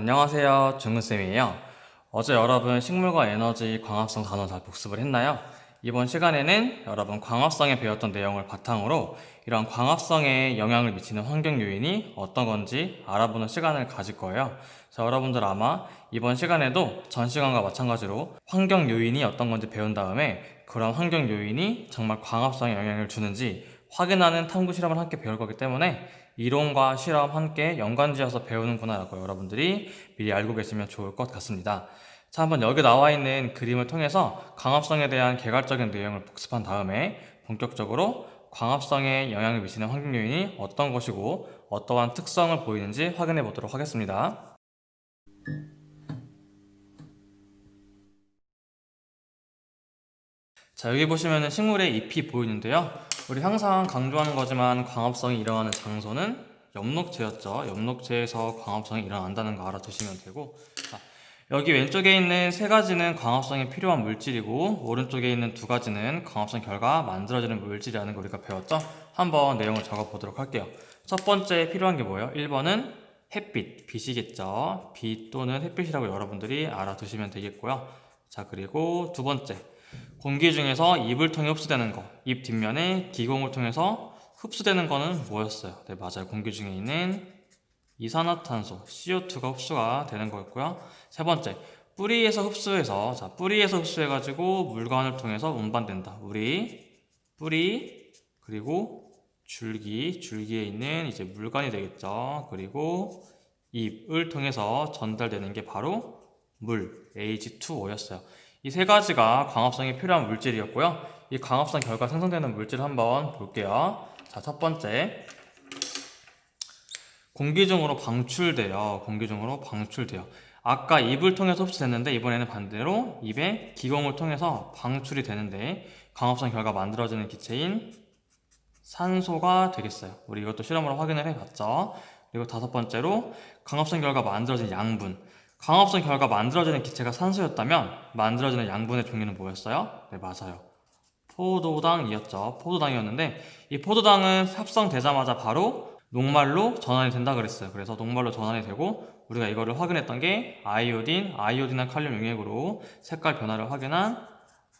안녕하세요. 중근쌤이에요. 어제 여러분 식물과 에너지 광합성 단어 잘 복습을 했나요? 이번 시간에는 여러분 광합성에 배웠던 내용을 바탕으로 이런 광합성에 영향을 미치는 환경 요인이 어떤 건지 알아보는 시간을 가질 거예요. 자, 여러분들 아마 이번 시간에도 전 시간과 마찬가지로 환경 요인이 어떤 건지 배운 다음에 그런 환경 요인이 정말 광합성에 영향을 주는지 확인하는 탐구 실험을 함께 배울 거기 때문에 이론과 실험 함께 연관지어서 배우는구나라고 여러분들이 미리 알고 계시면 좋을 것 같습니다. 자, 한번 여기 나와 있는 그림을 통해서 광합성에 대한 개괄적인 내용을 복습한 다음에 본격적으로 광합성에 영향을 미치는 환경 요인이 어떤 것이고 어떠한 특성을 보이는지 확인해 보도록 하겠습니다. 자, 여기 보시면은 식물의 잎이 보이는데요. 우리 항상 강조하는 거지만 광합성이 일어나는 장소는 엽록체였죠. 엽록체에서 광합성이 일어난다는 거 알아두시면 되고. 자, 여기 왼쪽에 있는 세 가지는 광합성에 필요한 물질이고, 오른쪽에 있는 두 가지는 광합성 결과 만들어지는 물질이라는 걸 우리가 배웠죠. 한번 내용을 적어 보도록 할게요. 첫 번째 필요한 게 뭐예요? 1번은 햇빛, 빛이겠죠. 빛 또는 햇빛이라고 여러분들이 알아두시면 되겠고요. 자, 그리고 두 번째. 공기 중에서 잎을 통해 흡수되는 거. 잎 뒷면에 기공을 통해서 흡수되는 거는 뭐였어요? 네, 맞아요. 공기 중에 있는 이산화탄소, CO2가 흡수가 되는 거였고요. 세 번째, 뿌리에서 흡수해서, 자, 뿌리에서 흡수해가지고 물관을 통해서 운반된다. 우리, 뿌리, 그리고 줄기, 줄기에 있는 이제 물관이 되겠죠. 그리고 잎을 통해서 전달되는 게 바로 물, H2O였어요. 이 세 가지가 광합성에 필요한 물질이었고요. 이 광합성 결과 생성되는 물질 한번 볼게요. 자, 첫 번째. 공기 중으로 방출돼요. 공기 중으로 방출돼요. 아까 입을 통해서 흡수됐는데 이번에는 반대로 입의 기공을 통해서 방출이 되는데 광합성 결과 만들어지는 기체인 산소가 되겠어요. 우리 이것도 실험으로 확인을 해봤죠. 그리고 다섯 번째로 광합성 결과 만들어진 양분. 광합성 결과 만들어지는 기체가 산소였다면 만들어지는 양분의 종류는 뭐였어요? 네, 맞아요. 포도당이었죠. 포도당이었는데 이 포도당은 합성되자마자 바로 녹말로 전환이 된다 그랬어요. 그래서 녹말로 전환이 되고 우리가 이거를 확인했던 게 아이오딘, 아이오딘과 칼륨 용액으로 색깔 변화를 확인한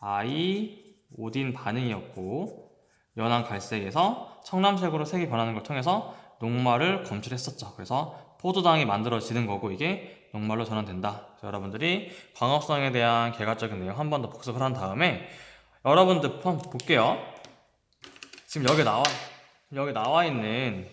아이오딘 반응이었고 연한 갈색에서 청람색으로 색이 변하는 걸 통해서 녹말을 검출했었죠. 그래서 포도당이 만들어지는 거고 이게 녹말로 전환된다. 여러분들이 광합성에 대한 개괄적인 내용 한 번 더 복습을 한 다음에 여러분들 한번 볼게요. 지금 여기 나와 여기 나와 있는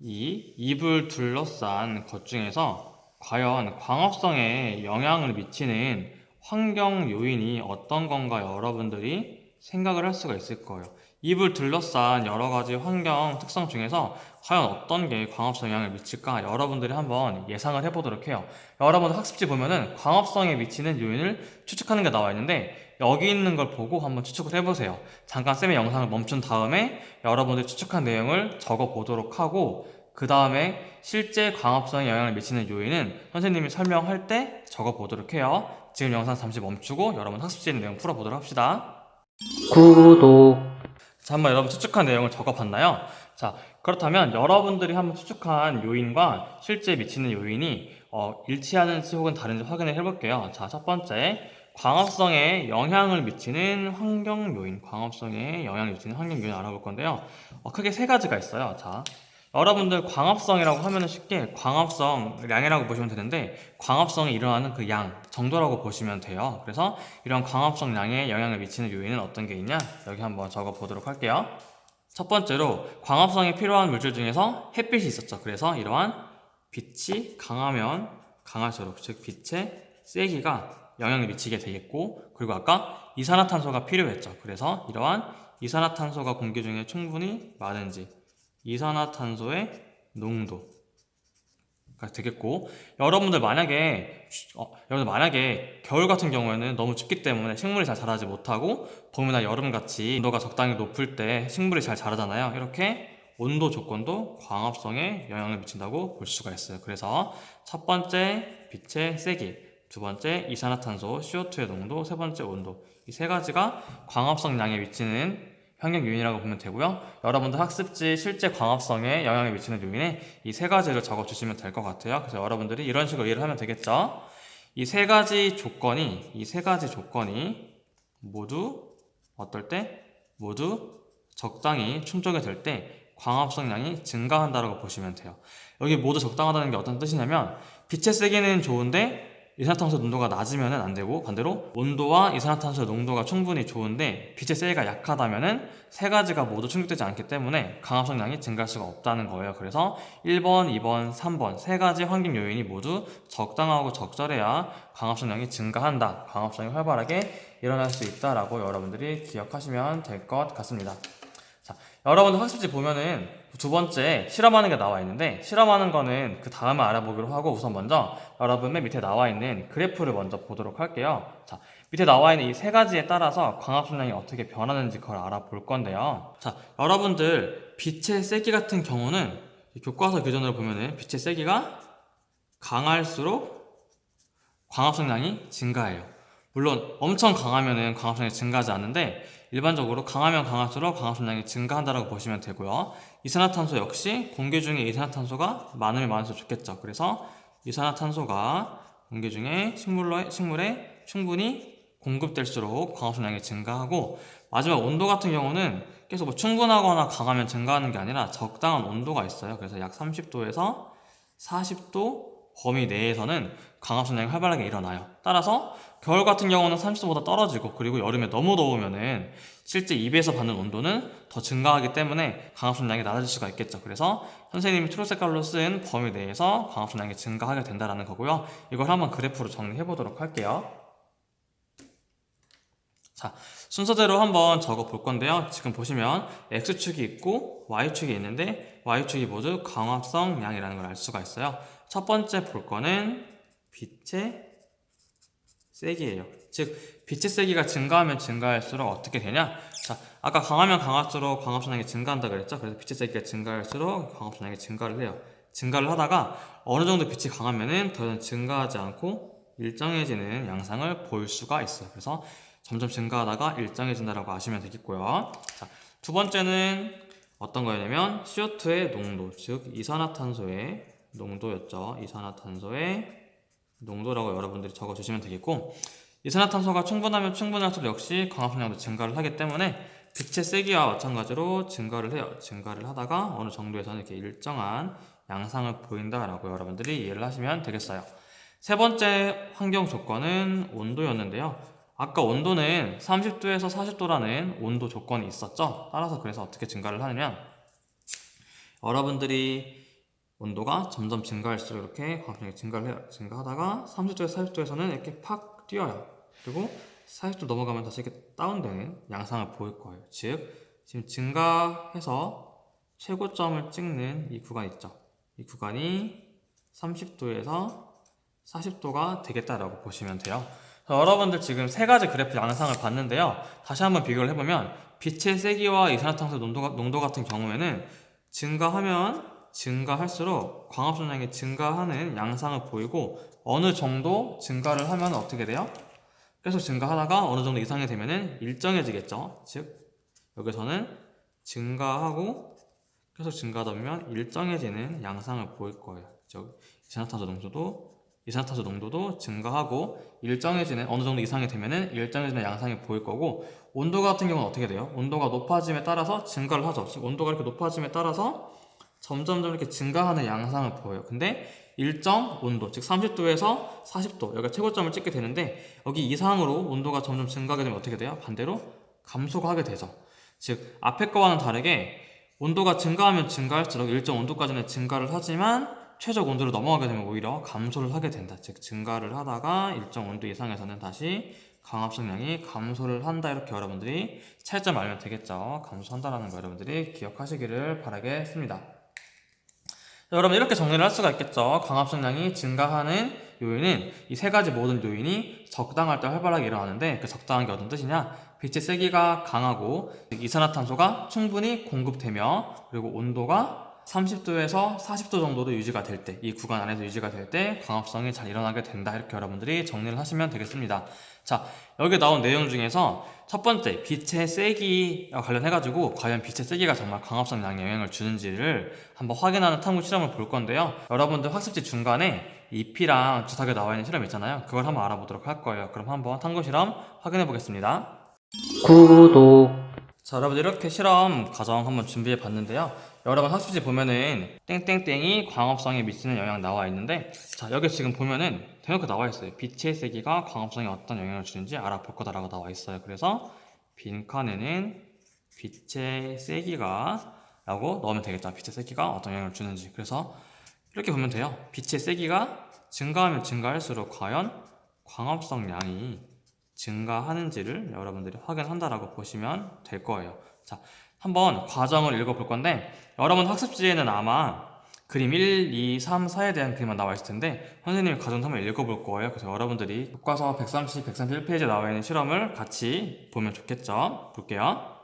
이 잎을 둘러싼 것 중에서 과연 광합성에 영향을 미치는 환경 요인이 어떤 건가 여러분들이 생각을 할 수가 있을 거예요. 잎을 둘러싼 여러 가지 환경 특성 중에서 과연 어떤 게 광합성 영향을 미칠까 여러분들이 한번 예상을 해보도록 해요. 여러분 학습지 보면은 광합성에 미치는 요인을 추측하는 게 나와 있는데 여기 있는 걸 보고 한번 추측을 해보세요. 잠깐 쌤의 영상을 멈춘 다음에 여러분들이 추측한 내용을 적어 보도록 하고 그 다음에 실제 광합성에 영향을 미치는 요인은 선생님이 설명할 때 적어 보도록 해요. 지금 영상 잠시 멈추고 여러분 학습지에 있는 내용 풀어보도록 합시다. 구독, 자, 한번 여러분 추측한 내용을 적어봤나요? 자, 그렇다면 여러분들이 한번 추측한 요인과 실제 미치는 요인이 어, 일치하는지 혹은 다른지 확인을 해볼게요. 자, 첫 번째. 광합성에 영향을 미치는 환경 요인, 광합성에 영향을 미치는 환경 요인 알아볼 건데요. 어, 크게 세 가지가 있어요. 자, 여러분들 광합성이라고 하면 쉽게 광합성 량이라고 보시면 되는데 광합성이 일어나는 그 양 정도라고 보시면 돼요. 그래서 이런 광합성 량에 영향을 미치는 요인은 어떤 게 있냐? 여기 한번 적어 보도록 할게요. 첫 번째로 광합성에 필요한 물질 중에서 햇빛이 있었죠. 그래서 이러한 빛이 강하면 강할수록 즉 빛의 세기가 영향을 미치게 되겠고 그리고 아까 이산화탄소가 필요했죠. 그래서 이러한 이산화탄소가 공기 중에 충분히 많은지 이산화탄소의 농도가 되겠고 여러분들 만약에 어, 여러분들 만약에 겨울 같은 경우에는 너무 춥기 때문에 식물이 잘 자라지 못하고 봄이나 여름 같이 온도가 적당히 높을 때 식물이 잘 자라잖아요. 이렇게 온도 조건도 광합성에 영향을 미친다고 볼 수가 있어요. 그래서 첫 번째 빛의 세기, 두 번째 이산화탄소 CO2의 농도, 세 번째 온도 이 세 가지가 광합성 량에 미치는 환경 요인이라고 보면 되고요. 여러분들 학습지 실제 광합성에 영향을 미치는 요인에 이 세 가지를 적어 주시면 될 것 같아요. 그래서 여러분들이 이런 식으로 이해를 하면 되겠죠. 이 세 가지 조건이 이 세 가지 조건이 모두 어떨 때 모두 적당히 충족이 될 때 광합성량이 증가한다라고 보시면 돼요. 여기 모두 적당하다는 게 어떤 뜻이냐면 빛의 세기는 좋은데 이산화탄소 농도가 낮으면 안 되고 반대로 온도와 이산화탄소의 농도가 충분히 좋은데 빛의 세기가 약하다면은 세 가지가 모두 충족되지 않기 때문에 강합성량이 증가할 수가 없다는 거예요. 그래서 1번, 2번, 3번 세 가지 환경 요인이 모두 적당하고 적절해야 강합성량이 증가한다. 강합성이 활발하게 일어날 수 있다라고 여러분들이 기억하시면 될 것 같습니다. 자, 여러분들 학습지 보면은 두 번째 실험하는 게 나와 있는데 실험하는 거는 그 다음에 알아보기로 하고 우선 먼저 여러분 맨 밑에 나와 있는 그래프를 먼저 보도록 할게요. 자, 밑에 나와 있는 이 세 가지에 따라서 광합성량이 어떻게 변하는지 그걸 알아볼 건데요. 자, 여러분들 빛의 세기 같은 경우는 이 교과서 교전으로 보면은 빛의 세기가 강할수록 광합 성량이 증가해요. 물론 엄청 강하면은 광합성량이 증가하지 않는데 일반적으로 강하면 강할수록 광합성량이 증가한다라고 보시면 되고요. 이산화탄소 역시 공기 중에 이산화탄소가 많으면 많을수록 좋겠죠. 그래서 이산화탄소가 공기 중에 식물로, 식물에 충분히 공급될수록 광합성량이 증가하고 마지막 온도 같은 경우는 계속 뭐 충분하거나 강하면 증가하는 게 아니라 적당한 온도가 있어요. 그래서 약 30도에서 40도 범위 내에서는 광합성량이 활발하게 일어나요. 따라서 겨울 같은 경우는 30도보다 떨어지고 그리고 여름에 너무 더우면은 실제 입에서 받는 온도는 더 증가하기 때문에 광합성량이 낮아질 수가 있겠죠. 그래서 선생님이 초록 색깔로 쓴 범위 내에서 광합성량이 증가하게 된다는 거고요. 이걸 한번 그래프로 정리해 보도록 할게요. 자, 순서대로 한번 적어 볼 건데요. 지금 보시면 X축이 있고 Y축이 있는데 Y축이 모두 광합성량이라는 걸 알 수가 있어요. 첫 번째 볼 거는 빛의 세기예요. 즉 빛의 세기가 증가하면 증가할수록 어떻게 되냐? 자, 아까 강하면 강할수록 광합성량이 증가한다 그랬죠? 그래서 빛의 세기가 증가할수록 광합성량이 증가를 해요. 증가를 하다가 어느 정도 빛이 강하면은 더 이상 증가하지 않고 일정해지는 양상을 볼 수가 있어요. 그래서 점점 증가하다가 일정해진다라고 아시면 되겠고요. 자, 두 번째는 어떤 거냐면 CO2의 농도, 즉 이산화탄소의 농도였죠. 이산화탄소의 농도라고 여러분들이 적어 주시면 되겠고 이산화탄소가 충분하면 충분할수록 역시 광합성량도 증가를 하기 때문에 빛의 세기와 마찬가지로 증가를 해요. 증가를 하다가 어느 정도에서는 이렇게 일정한 양상을 보인다라고 여러분들이 이해를 하시면 되겠어요. 세 번째 환경 조건은 온도였는데요. 아까 온도는 30도에서 40도라는 온도 조건이 있었죠. 따라서 그래서 어떻게 증가를 하냐면 여러분들이 온도가 점점 증가할수록 이렇게 광합성량이 증가를 해요. 증가하다가 30도에서 40도에서는 이렇게 팍 뛰어요. 그리고 40도 넘어가면 다시 이렇게 다운되는 양상을 보일 거예요. 즉 지금 증가해서 최고점을 찍는 이 구간 있죠. 이 구간이 30도에서 40도가 되겠다라고 보시면 돼요. 자, 여러분들 지금 세 가지 그래프 양상을 봤는데요. 다시 한번 비교를 해보면 빛의 세기와 이산화탄소 농도, 농도 같은 경우에는 증가하면 증가할수록 광합성량이 증가하는 양상을 보이고 어느 정도 증가를 하면 어떻게 돼요? 계속 증가하다가 어느 정도 이상이 되면은 일정해지겠죠. 즉 여기서는 증가하고 계속 증가하다 보면 일정해지는 양상을 보일 거예요. 즉 이산화탄소 농도도 이산화탄소 농도도 증가하고 일정해지는 어느 정도 이상이 되면은 일정해지는 양상이 보일 거고 온도 같은 경우는 어떻게 돼요? 온도가 높아짐에 따라서 증가를 하죠. 즉 온도가 이렇게 높아짐에 따라서 점점점 이렇게 증가하는 양상을 보여요. 근데 일정 온도, 즉 30도에서 40도, 여기가 최고점을 찍게 되는데 여기 이상으로 온도가 점점 증가하게 되면 어떻게 돼요? 반대로 감소가 하게 되죠. 즉 앞에 거와는 다르게 온도가 증가하면 증가할수록 일정 온도까지는 증가를 하지만 최적 온도를 넘어가게 되면 오히려 감소를 하게 된다. 즉 증가를 하다가 일정 온도 이상에서는 다시 광합성량이 감소를 한다 이렇게 여러분들이 차이점 알면 되겠죠. 감소한다라는 거 여러분들이 기억하시기를 바라겠습니다. 자, 여러분 이렇게 정리를 할 수가 있겠죠. 광합성량이 증가하는 요인은 이 세 가지 모든 요인이 적당할 때 활발하게 일어나는데 그 적당한 게 어떤 뜻이냐? 빛의 세기가 강하고 이산화탄소가 충분히 공급되며 그리고 온도가 30도에서 40도 정도로 유지가 될 때, 이 구간 안에서 유지가 될 때 광합성이 잘 일어나게 된다. 이렇게 여러분들이 정리를 하시면 되겠습니다. 자, 여기 나온 내용 중에서 첫 번째, 빛의 세기와 관련해가지고 과연 빛의 세기가 정말 광합성 양에 영향을 주는지를 한번 확인하는 탐구 실험을 볼 건데요. 여러분들 학습지 중간에 잎이랑 주사기에 나와 있는 실험 있잖아요. 그걸 한번 알아보도록 할 거예요. 그럼 한번 탐구 실험 확인해 보겠습니다. 구독, 자, 여러분 이렇게 실험 과정 한번 준비해 봤는데요. 여러분 학습지 보면은 땡땡땡이 광합성에 미치는 영향 나와 있는데 자, 여기 지금 보면은 대놓고 나와 있어요. 빛의 세기가 광합성에 어떤 영향을 주는지 알아볼 거다라고 나와 있어요. 그래서 빈칸에는 빛의 세기가 라고 넣으면 되겠죠. 빛의 세기가 어떤 영향을 주는지. 그래서 이렇게 보면 돼요. 빛의 세기가 증가하면 증가할수록 과연 광합성 양이 증가하는지를 여러분들이 확인한다라고 보시면 될 거예요. 자, 한번 과정을 읽어볼 건데, 여러분 학습지에는 아마 그림 1, 2, 3, 4에 대한 그림만 나와 있을 텐데, 선생님이 과정 한번 읽어볼 거예요. 그래서 여러분들이 교과서 130, 131페이지에 나와 있는 실험을 같이 보면 좋겠죠? 볼게요.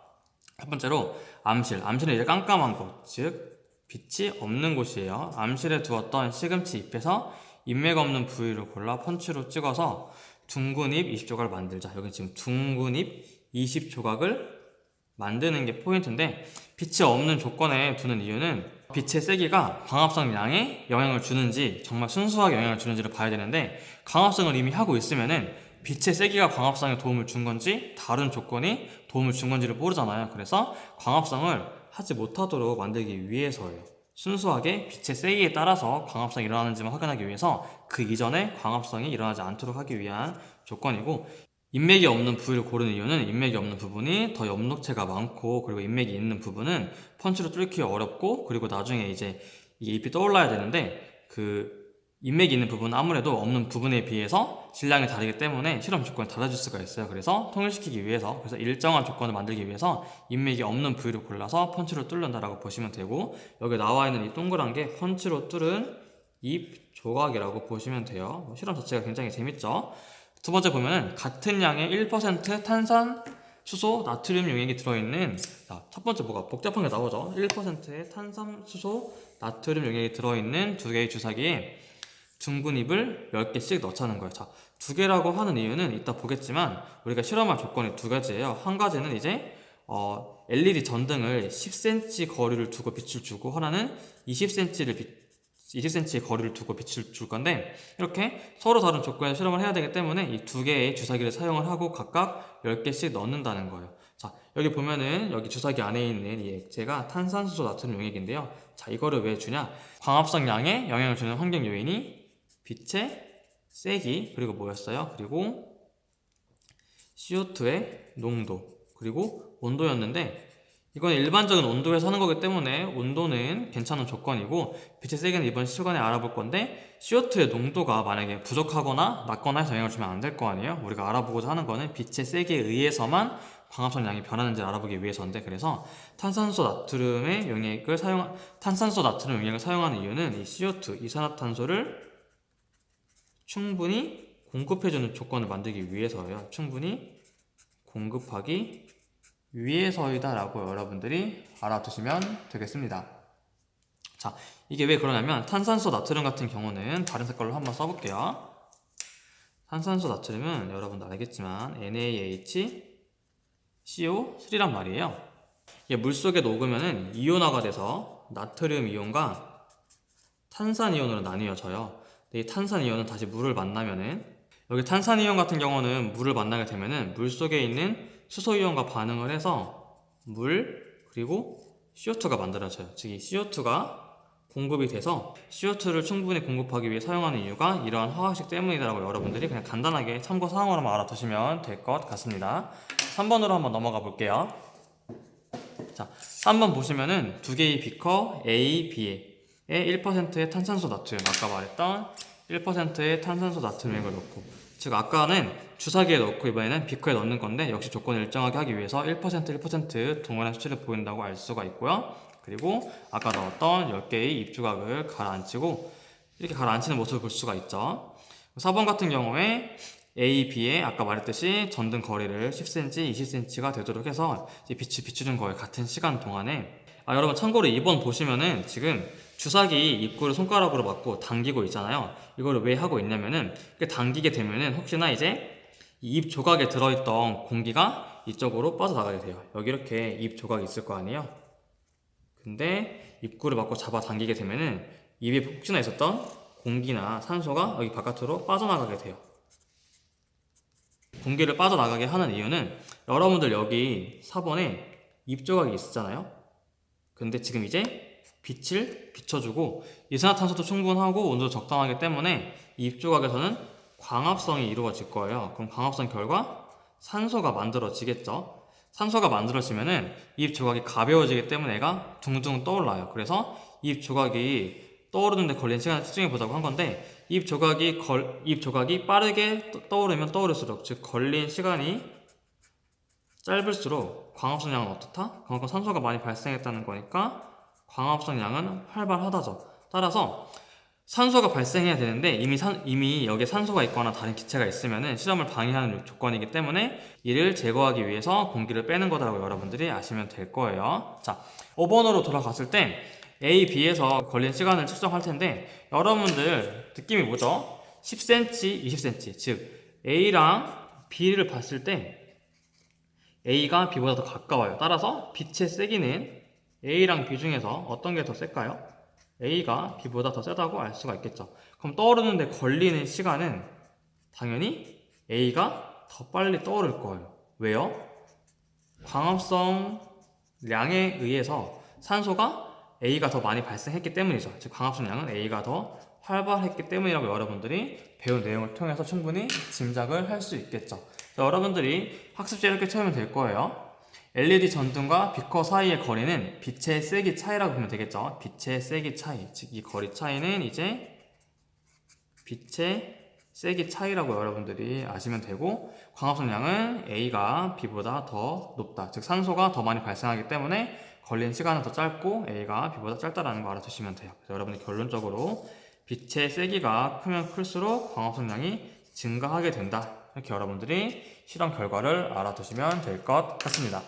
첫 번째로 암실. 암실은 이제 깜깜한 곳, 즉 빛이 없는 곳이에요. 암실에 두었던 시금치 잎에서 인맥 없는 부위를 골라 펀치로 찍어서 둥근 잎 20조각을 만들자. 여기 지금 둥근 잎 20조각을 만드는 게 포인트인데 빛이 없는 조건에 두는 이유는 빛의 세기가 광합성 양에 영향을 주는지 정말 순수하게 영향을 주는지를 봐야 되는데 광합성을 이미 하고 있으면은 빛의 세기가 광합성에 도움을 준 건지 다른 조건이 도움을 준 건지를 모르잖아요. 그래서 광합성을 하지 못하도록 만들기 위해서예요. 순수하게 빛의 세기에 따라서 광합성이 일어나는지만 확인하기 위해서 그 이전에 광합성이 일어나지 않도록 하기 위한 조건이고 인맥이 없는 부위를 고르는 이유는 인맥이 없는 부분이 더 엽록체가 많고 그리고 인맥이 있는 부분은 펀치로 뚫기 어렵고 그리고 나중에 이제 이게 잎이 떠올라야 되는데 그 인맥이 있는 부분은 아무래도 없는 부분에 비해서 질량이 다르기 때문에 실험 조건이 달라질 수가 있어요. 그래서 통일시키기 위해서 그래서 일정한 조건을 만들기 위해서 인맥이 없는 부위를 골라서 펀치로 뚫는다라고 보시면 되고 여기 나와 있는 이 동그란 게 펀치로 뚫은 잎 조각이라고 보시면 돼요. 뭐 실험 자체가 굉장히 재밌죠. 두 번째 보면은 같은 양의 1% 탄산 수소 나트륨 용액이 들어있는 자, 첫 번째 뭐가 복잡한 게 나오죠. 1%의 탄산 수소 나트륨 용액이 들어있는 두 개의 주사기에 둥근 잎을 10개씩 넣자는 거예요. 자, 두 개라고 하는 이유는 이따 보겠지만 우리가 실험할 조건이 두 가지예요. 한 가지는 이제 어, LED 전등을 10cm 거리를 두고 빛을 주고 하나는 20cm를 빛 20cm의 거리를 두고 빛을 줄 건데 이렇게 서로 다른 조건에 실험을 해야 되기 때문에 이 두 개의 주사기를 사용을 하고 각각 10개씩 넣는다는 거예요. 자, 여기 보면은 여기 주사기 안에 있는 이 액체가 탄산수소 나트륨 용액인데요. 자, 이거를 왜 주냐? 광합성 양에 영향을 주는 환경 요인이 빛의 세기 그리고 뭐였어요? 그리고 CO2의 농도 그리고 온도였는데 이건 일반적인 온도에서 하는 거기 때문에 온도는 괜찮은 조건이고 빛의 세기는 이번 시간에 알아볼 건데 CO2의 농도가 만약에 부족하거나 낮거나 해서 영향을 주면 안 될 거 아니에요? 우리가 알아보고자 하는 거는 빛의 세기에 의해서만 광합성 양이 변하는지 알아보기 위해서인데 그래서 탄산소 나트륨의 용액을 사용 탄산소 나트륨 용액을 사용하는 이유는 이 CO2 이산화탄소를 충분히 공급해주는 조건을 만들기 위해서예요. 충분히 공급하기 위해서이다라고 여러분들이 알아두시면 되겠습니다. 자, 이게 왜 그러냐면 탄산소 나트륨 같은 경우는 다른 색깔로 한번 써볼게요. 탄산소 나트륨은 여러분도 알겠지만 NaH CO3란 말이에요. 이게 물 속에 녹으면은 이온화가 돼서 나트륨 이온과 탄산 이온으로 나뉘어져요. 이 탄산 이온은 다시 물을 만나면은 여기 탄산 이온 같은 경우는 물을 만나게 되면은 물 속에 있는 수소 이온과 반응을 해서 물 그리고 CO2가 만들어져요. 즉 이 CO2가 공급이 돼서 CO2를 충분히 공급하기 위해 사용하는 이유가 이러한 화학식 때문이라고 여러분들이 그냥 간단하게 참고 사항으로만 알아두시면 될 것 같습니다. 3번으로 한번 넘어가 볼게요. 자, 3번 보시면은 두 개의 비커 A, B에 1%의 탄산소 나트륨 아까 말했던 1%의 탄산소 나트륨액을 넣고 즉 아까는 주사기에 넣고 이번에는 비커에 넣는 건데 역시 조건을 일정하게 하기 위해서 1% 1% 동일한 수치를 보인다고 알 수가 있고요. 그리고 아까 넣었던 10개의 입주각을 가라앉히고 이렇게 가라앉히는 모습을 볼 수가 있죠. 4번 같은 경우에 A, B에 아까 말했듯이 전등 거리를 10cm, 20cm가 되도록 해서 빛을 비추는 거에 같은 시간 동안에 아, 여러분 참고로 2번 보시면은 지금 주사기 입구를 손가락으로 막고 당기고 있잖아요. 이거를 왜 하고 있냐면은 당기게 되면은 혹시나 이제 이입 조각에 들어있던 공기가 이쪽으로 빠져나가게 돼요. 여기 이렇게 입 조각이 있을 거 아니에요. 근데 입구를 막고 잡아 당기게 되면은 입에 혹시나 있었던 공기나 산소가 여기 바깥으로 빠져나가게 돼요. 공기를 빠져나가게 하는 이유는 여러분들 여기 4번에 입 조각이 있었잖아요. 근데 지금 이제 빛을 비춰주고 이산화탄소도 충분하고 온도도 적당하기 때문에 이입 조각에서는 광합성이 이루어질 거예요. 그럼 광합성 결과 산소가 만들어지겠죠. 산소가 만들어지면은 입 조각이 가벼워지기 때문에 얘가 둥둥 떠올라요. 그래서 입 조각이 떠오르는데 걸린 시간을 측정해 보자고 한 건데 입 조각이 걸, 입 조각이 빠르게 떠- 떠오르면 떠오를수록 즉 걸린 시간이 짧을수록 광합성 양은 어떻다? 그만큼 산소가 많이 발생했다는 거니까 광합성 양은 활발하다죠. 따라서 산소가 발생해야 되는데 이미 산, 이미 여기에 산소가 있거나 다른 기체가 있으면은 실험을 방해하는 조건이기 때문에 이를 제거하기 위해서 공기를 빼는 거다라고 여러분들이 아시면 될 거예요. 자, 5번으로 돌아갔을 때 A, B에서 걸린 시간을 측정할 텐데 여러분들 느낌이 뭐죠? 10cm, 20cm. 즉 A랑 B를 봤을 때 A가 B보다 더 가까워요. 따라서 빛의 세기는 A랑 B 중에서 어떤 게 더 셀까요? A가 B보다 더 세다고 알 수가 있겠죠. 그럼 떠오르는데 걸리는 시간은 당연히 A가 더 빨리 떠오를 거예요. 왜요? 광합성 량에 의해서 산소가 A가 더 많이 발생했기 때문이죠. 즉 광합성 량은 A가 더 활발했기 때문이라고 여러분들이 배운 내용을 통해서 충분히 짐작을 할 수 있겠죠. 자, 여러분들이 학습지에 이렇게 채우면 될 거예요. LED 전등과 비커 사이의 거리는 빛의 세기 차이라고 보면 되겠죠. 빛의 세기 차이. 즉, 이 거리 차이는 이제 빛의 세기 차이라고 여러분들이 아시면 되고, 광합성량은 A가 B보다 더 높다. 즉, 산소가 더 많이 발생하기 때문에 걸린 시간은 더 짧고 A가 B보다 짧다라는 거 알아두시면 돼요. 그래서 여러분이 결론적으로 빛의 세기가 크면 클수록 광합성량이 증가하게 된다. 이렇게 여러분들이 실험 결과를 알아두시면 될 것 같습니다.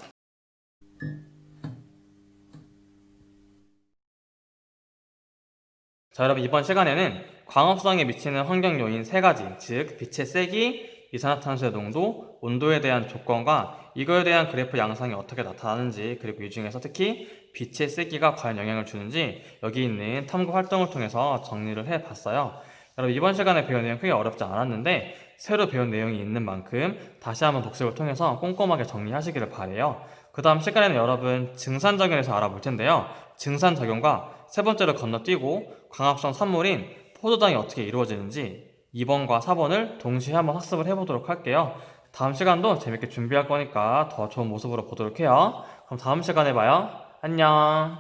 자, 여러분 이번 시간에는 광합성에 미치는 환경 요인 세 가지, 즉 빛의 세기, 이산화탄소의 농도, 온도에 대한 조건과 이거에 대한 그래프 양상이 어떻게 나타나는지, 그리고 이 중에서 특히 빛의 세기가 과연 영향을 주는지 여기 있는 탐구 활동을 통해서 정리를 해봤어요. 여러분 이번 시간에 배운 내용 크게 어렵지 않았는데 새로 배운 내용이 있는 만큼 다시 한번 복습을 통해서 꼼꼼하게 정리하시기를 바래요. 그 다음 시간에는 여러분 증산작용에서 알아볼 텐데요. 증산작용과 세 번째로 건너뛰고 광합성 산물인 포도당이 어떻게 이루어지는지 2번과 4번을 동시에 한번 학습을 해보도록 할게요. 다음 시간도 재밌게 준비할 거니까 더 좋은 모습으로 보도록 해요. 그럼 다음 시간에 봐요. 안녕.